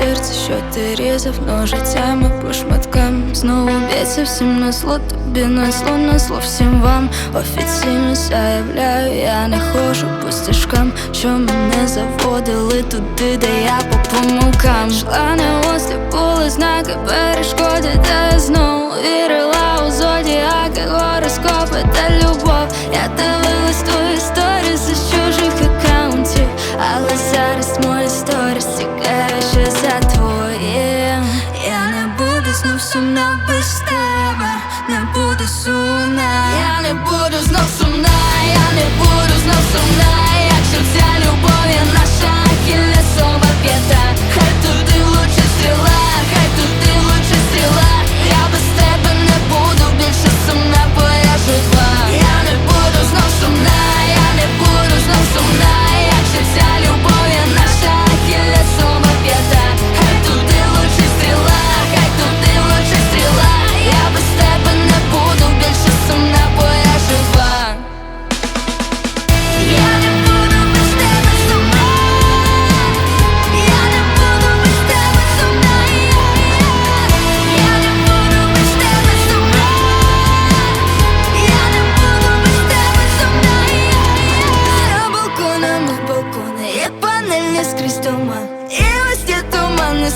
серце, що ти різав ножицями по шматкам Знову б'ється всім на зло, тобі на зло, на зло всім вам. Офіційно заявляю, я не хожу по стежкам Що мене заводили туди, де я по помилкам Шла на ослі, були знаки, перешкоди, та я знову вірила у зодіаки, гороскопи та любов сумна без тебе, не буду сумна Я не буду знов сумна, я не буду знов сумна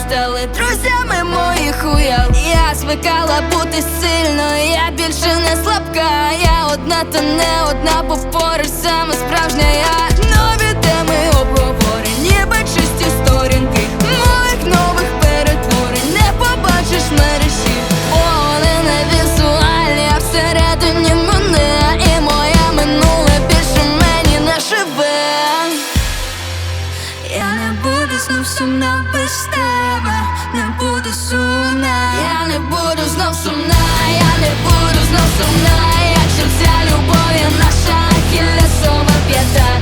стали друзями моїх уяв. Я звикала бути сильною, я більше не слабка Я одна та не одна, бо знов сумна без тебе, не буду сумна, я не буду знов сумна, я не буду знов сумна, якщо ця любов є наша хілесова п'ята,